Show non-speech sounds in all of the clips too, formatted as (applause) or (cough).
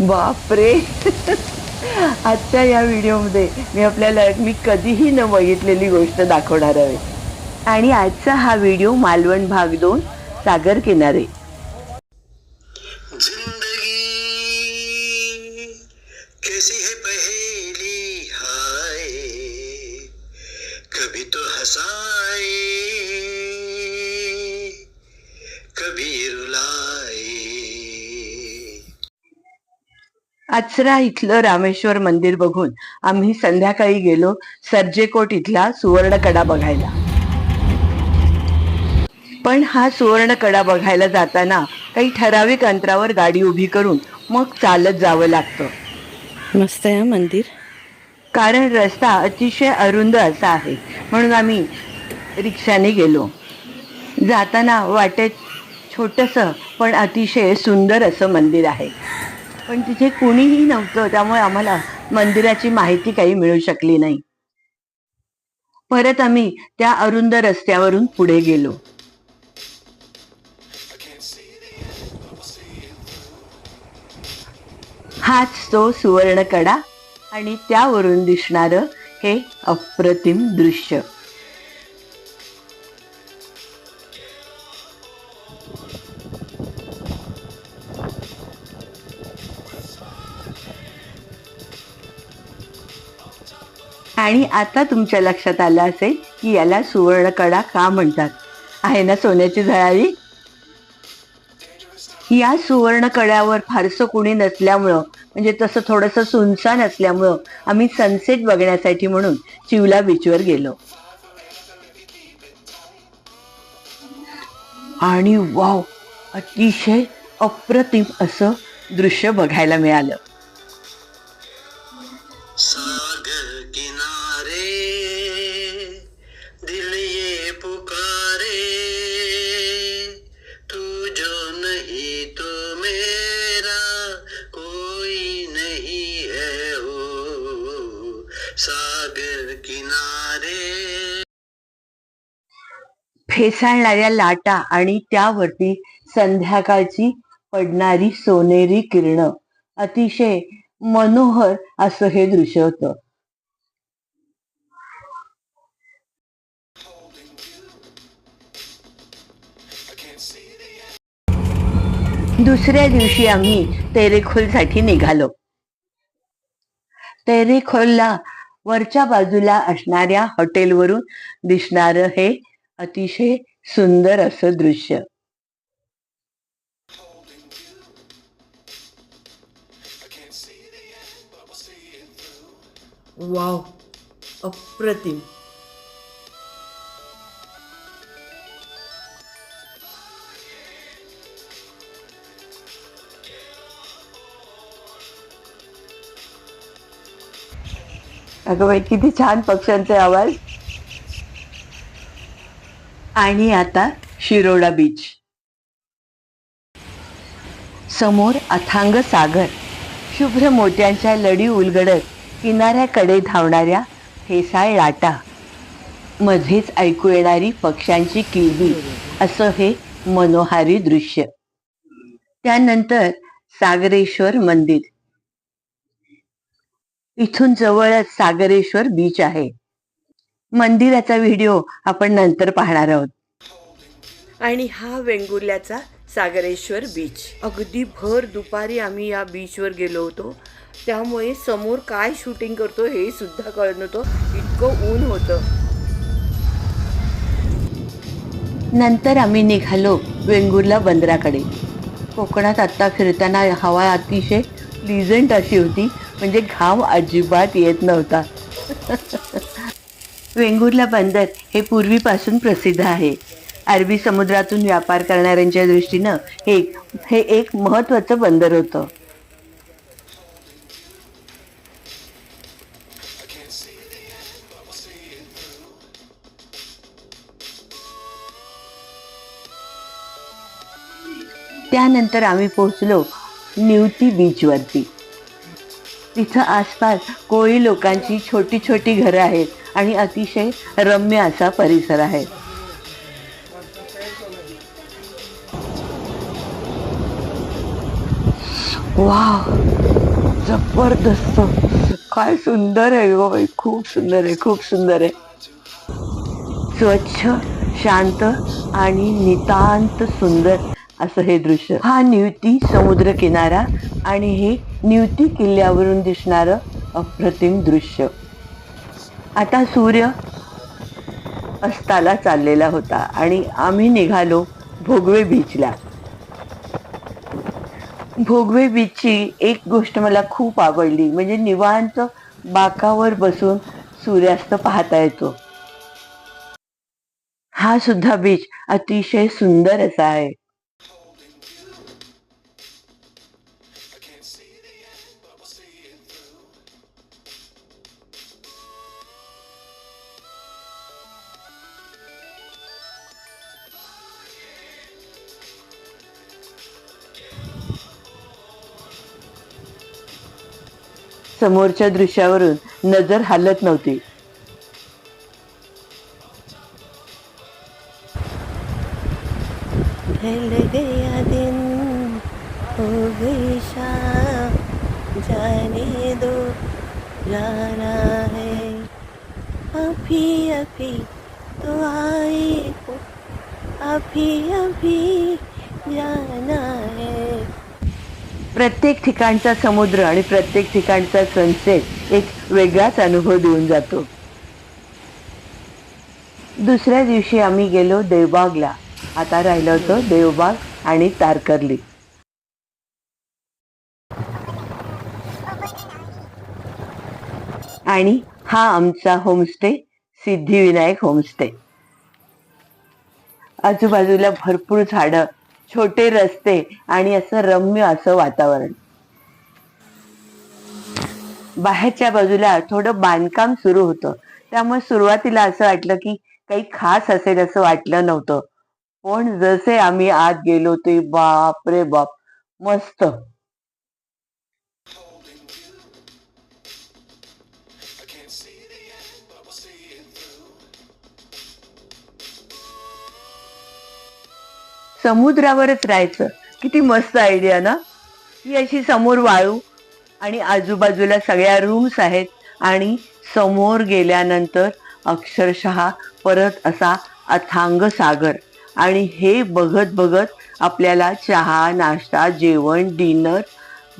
बापरे. आजच्या या व्हिडिओमध्ये मी आपल्याला मी कधीही न बघितलेली गोष्ट दाखवणार आहे. आणि आजचा हा व्हिडिओ मालवण भाग दोन सागर किनारे. पहेली? हाय. कभी तो कभी रुलाए. आचरा इथलं रामेश्वर मंदिर बघून आम्ही संध्याकाळी गेलो सर्जेकोट इथला सुवर्णकडा बघायला. पण हा सुवर्णकडा बघायला जाताना काही ठराविक अंतरावर गाडी उभी करून मग चालत जावं लागतं. मस्त आहे हं मंदिर. कारण रस्ता अतिशय अरुंद असा आहे. म्हणून आम्ही रिक्षाने गेलो. जाताना वाटेत छोटंसं पण अतिशय सुंदर असं मंदिर आहे. पण तिथे कुणीही नव्हतं त्यामुळे आम्हाला मंदिराची माहिती काही मिळू शकली नाही. परत आम्ही त्या अरुंद रस्त्यावरून पुढे गेलो. हाच तो सुवर्णकडा आणि त्यावरून दिसणारं हे अप्रतिम दृश्य. आणि आता तुमच्या लक्षात आलं असेल की याला सुवर्णकडा का म्हणतात? आहे ना सोन्याची झळाळी? या सुवर्ण कड्यावर फारसं कुणी नसल्यामुळं म्हणजे तसं थोडंसं सुनसान असल्यामुळं आम्ही सनसेट बघण्यासाठी म्हणून चिवला बीचवर गेलो. आणि वाव अतिशय अप्रतिम असं दृश्य बघायला मिळालं. फेसाळणाऱ्या लाटा आणि त्यावरती संध्याकाळची पडणारी सोनेरी किरण. अतिशय मनोहर असं हे दृश्य होतं. दुसऱ्या दिवशी आम्ही तेरेखोलसाठी निघालो. तेरेखोलला वरच्या बाजूला असणाऱ्या हॉटेलवरून दिसणारं हे अतिशय सुंदर असं दृश्य. वाव अप्रतिम. अगं बाई किती छान पक्ष्यांचे आवाज. आणि आता शिरोडा बीच समोर अथांग सागर. शुभ्र मोत्यांच्या लढी उलगडत किनाऱ्याकडे धावणाऱ्या फेसाळ लाटा. मध्येच ऐकू येणारी पक्ष्यांची किलबिल असं हे मनोहारी दृश्य. त्यानंतर सागरेश्वर मंदिर. इथून जवळच सागरेश्वर बीच आहे. मंदिराचा व्हिडिओ आपण नंतर पाहणार आहोत. आणि हा वेंगुर्ल्याचा सागरेश्वर बीच अगदी भर दुपारी आम्ही या बीचवर गेलो होतो. त्यामुळे समोर काय शूटिंग करतो हे सुद्धा कळत नव्हतं. इतकं ऊन होतं. नंतर आम्ही निघालो वेंगुर्ला बंदराकडे. कोकणात आत्ता फिरताना हवा अतिशय प्लिझंट अशी होती. म्हणजे घाम अजिबात येत नव्हता. (laughs) वेंगुर्ला बंदर हे पूर्वीपासून प्रसिद्ध आहे. अरबी समुद्रातून व्यापार करणाऱ्यांच्या दृष्टीनं हे हे एक महत्त्वाचं बंदर होतं. त्यानंतर आम्ही पोहोचलो निवती बीचवरती. तिथं आसपास कोळी लोकांची छोटी छोटी घरं आहेत. आणि अतिशय रम्य असा परिसर आहे. वाव जबरदस्त. काय सुंदर आहे गो बाई खूप सुंदर आहे खूप सुंदर आहे. स्वच्छ शांत आणि नितांत सुंदर असं हे दृश्य. हा निवती समुद्र किनारा आणि हे निवती किल्ल्यावरून दिसणारं अप्रतिम दृश्य. आता सूर्य अस्ताला चाललेला होता आणि आम्ही निघालो भोगवे बीचला. भोगवे बीचची एक गोष्ट मला खूप आवडली म्हणजे निवांत बाकावर बसून सूर्यास्त पाहता येतो. हा सुद्धा बीच अतिशय सुंदर असा आहे. समोरच्या दृश्यावरून नजर हालत नव्हती. ढल गया दिन हो गई शाम जाने दो जाना है। अभी अभी तो आए हो अभी अभी जाना है। प्रत्येक ठिकाणचा समुद्र आणि प्रत्येक ठिकाणचा सनसेट एक वेगळाच अनुभव देऊन जातो. दुसऱ्या दिवशी आम्ही गेलो देवबागला. आता राहिलो होतो देवबाग आणि तारकर्ली. आणि हा आमचा होमस्टे सिद्धिविनायक होमस्टे आजूबाजूला भरपूर झाडं छोटे रस्ते आणि असं रम्य असं वातावरण. बाहेरच्या बाजूला थोडं बांधकाम सुरू होतं. त्यामुळे सुरुवातीला असं वाटलं की काही खास असेल असं वाटलं नव्हतं. पण जसे आम्ही आत गेलो ते बाप रे बाप मस्त. समुद्रावरच राहायचं. किती मस्त आयडिया ना? ही अशी समोर वाळू आणि आजूबाजूला सगळ्या रूम्स आहेत आणि समोर गेल्यानंतर अक्षरशः परत असा अथांग सागर. आणि हे बघत बघत आपल्याला चहा नाश्ता जेवण डिनर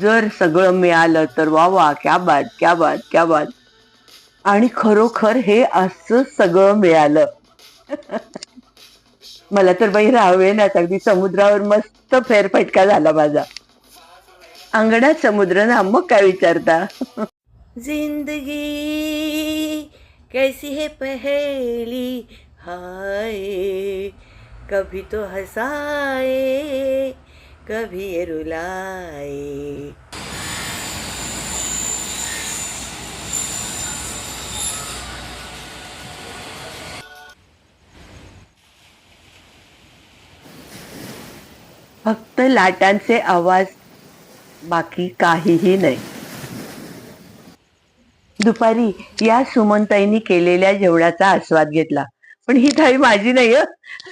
जर सगळं मिळालं तर वा वा क्या बात क्या बात क्या बात. आणि खरोखर हे असं सगळं मिळालं. (laughs) मला तर बाई राहावे ना अगदी समुद्रावर मस्त फेरफटका झाला माझा. अंगणात समुद्र ना मग काय विचारता? जिंदगी कैसी है पहेली? हाय कभी तो हसाए कभी ये रुलाए। फक्त लाटांचे आवाज बाकी काहीही नाही. दुपारी या सुमनताईंनी केलेल्या जेवणाचा आस्वाद घेतला. पण ही थाळी माझी नाही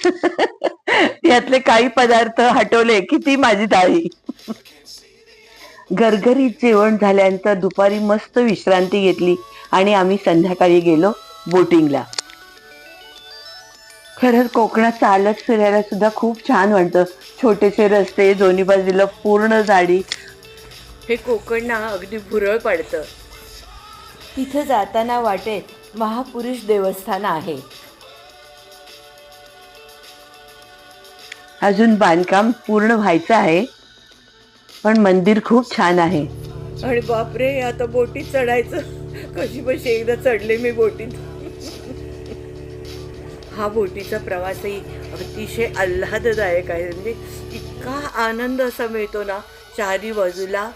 (laughs) यातले काही पदार्थ हटवले की ती माझी थाळी. घरघरीत जेवण झाल्यानंतर दुपारी मस्त विश्रांती घेतली आणि आम्ही संध्याकाळी गेलो बोटिंगला. खरंच कोकणात चालत फिरायला सुद्धा खूप छान वाटतं. छोटेसे रस्ते दोन्ही बाजूला पूर्ण झाडी हे कोकण ना अगदी भुरळ पडतं. तिथं जाताना वाटेत महापुरुष देवस्थान आहे. अजून बांधकाम पूर्ण व्हायचं आहे पण मंदिर खूप छान आहे. आणि बापरे आता बोटीत चढायचं. कशी बशी एकदा चढले मी बोटीत. हा बोटीचा प्रवासही अतिशय आल्हाददायक आहे. म्हणजे इतका आनंद असा मिळतो ना चारी बाजूला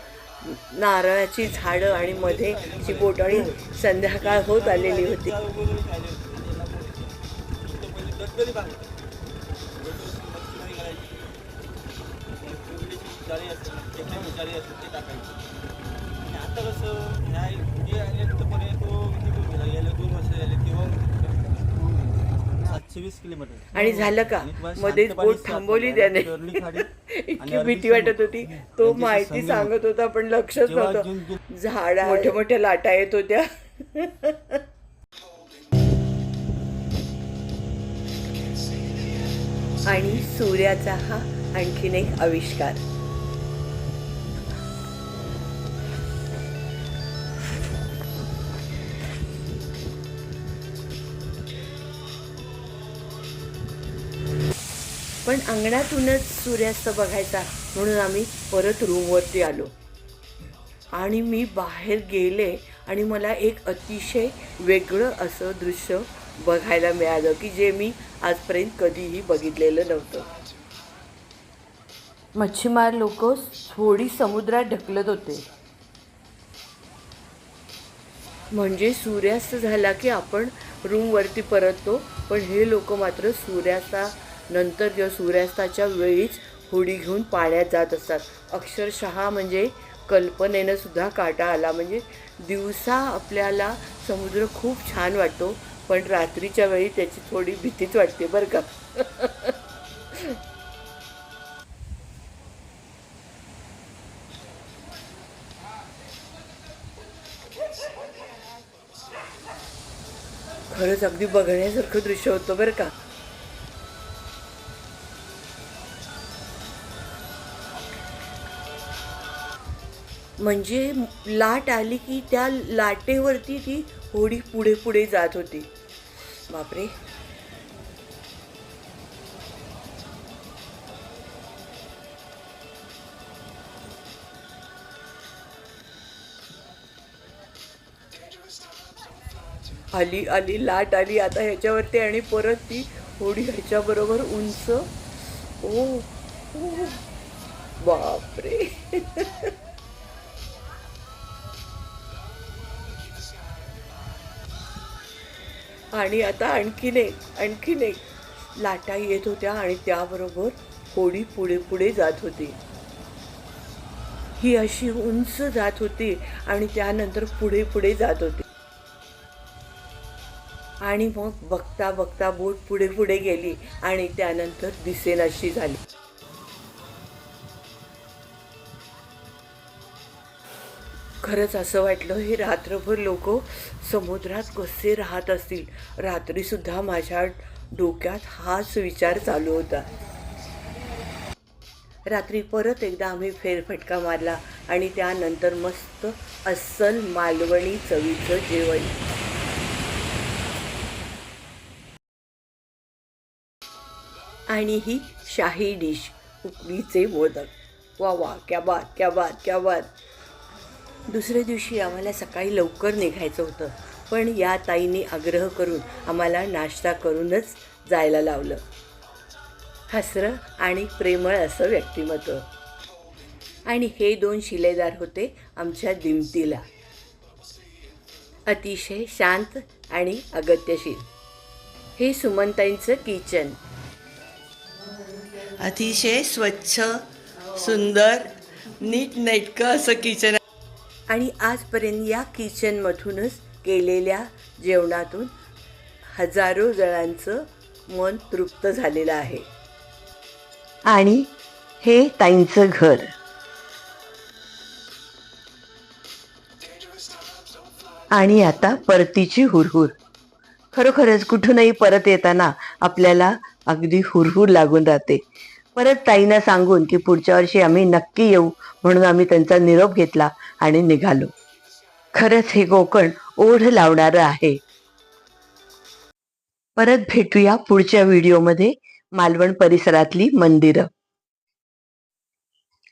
नारळाची झाडं आणि मध्ये ची बोट आणि संध्याकाळ होत आलेली होती. आता कसं ह्या जे आले तर पर्यंत तो किती गेला गेल्या दोन वर्ष झाले तेव्हा सातशे वीस किलोमीटर. आणि झालं का? मध्येच बोट. थांबवली त्याने. (laughs) इतकी भीती वाटत. होती. तो माहिती सांगत होता पण लक्षच नव्हतं. झाड मोठ्या मोठ्या लाटा येत होत्या. आणि सूर्याचा हा आणखीन एक आविष्कार. पण अंगणातूनच सूर्यास्त बघायचा म्हणून आम्ही परत रूमवरती आलो. आणि मी बाहेर गेले आणि मला एक अतिशय वेगळं असं दृश्य बघायला मिळालं की जे मी आजपर्यंत कधीही बघितलेलं नव्हतं. मच्छीमार लोक थोडी समुद्रात ढकलत होते. म्हणजे सूर्यास्त झाला की आपण रूमवरती परततो पण हे लोक मात्र सूर्यास्ता नंतर किंवा सूर्यास्ताच्या वेळीच होडी घेऊन पाण्यात जात असतात. अक्षरशः म्हणजे कल्पनेनं सुद्धा काटा आला. म्हणजे दिवसा आपल्याला समुद्र खूप छान वाटतो पण रात्रीच्या वेळी त्याची थोडी भीतीच वाटते बरं का. खरंच अगदी बघण्यासारखं दृश्य होतं बरं का. म्हणजे लाट आली की त्या लाटेवरती ती होडी पुढे पुढे जात होती. बापरे. आली आली लाट आली आता ह्याच्यावरती आणि परत ती होडी ह्याच्याबरोबर उंच. ओ ओ, बापरे. (laughs) आणि आता आणखीन एक आणखीन एक लाटा येत होत्या आणि त्याबरोबर होडी पुढे पुढे जात होती. ही अशी उंच जात होती आणि त्यानंतर पुढे पुढे जात होती. आणि मग बघता बघता बोट पुढे पुढे गेली आणि त्यानंतर दिसेनाशी झाली. खरंच असं वाटलं हे रात्रभर लोक समुद्रात कसे राहत असतील? रात्रीसुद्धा माझ्या डोक्यात हाच विचार चालू होता. रात्री परत एकदा आम्ही फेरफटका मारला आणि त्यानंतर मस्त अस्सल मालवणी चवीचं जेवण. आणि ही शाही डिश उकडीचे मोदक. वा वा क्या बात क्या बात क्या बात. दुसऱ्या दिवशी आम्हाला सकाळी लवकर निघायचं होतं. पण या ताईंनी आग्रह करून आम्हाला नाश्ता करूनच जायला लावलं. हसरं आणि प्रेमळ असं व्यक्तिमत्व. आणि हे दोन शिलेदार होते आमच्या दिमतीला. अतिशय शांत आणि अगत्यशील. हे सुमनताईंचं किचन. अतिशय स्वच्छ सुंदर नीट नेटकं असं किचन आणि आजपर्यंत या किचनमधूनच केलेल्या जेवणातून हजारो जणांचं मन तृप्त झालेलं आहे. आणि हे ताईंचं घर. आणि आता परतीची हुरहुर. खरोखरच कुठूनही परत येताना आपल्याला अगदी हुरहुर लागून राहते. परत ताईंना सांगून की पुढच्या वर्षी आम्ही नक्की येऊ म्हणून आम्ही त्यांचा निरोप घेतला. आणि निघालो. खरंच हे कोकण ओढ लावणारं आहे. परत भेटूया पुढच्या व्हिडिओमध्ये मालवण परिसरातली मंदिरं.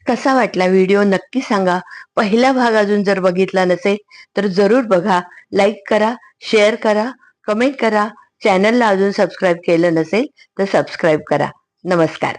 कसा वाटला व्हिडिओ नक्की सांगा. पहिला भाग अजून जर बघितला नसेल तर जरूर बघा. लाईक करा शेअर करा कमेंट करा. चॅनलला अजून सबस्क्राईब केलं नसेल तर सबस्क्राईब करा. नमस्कार.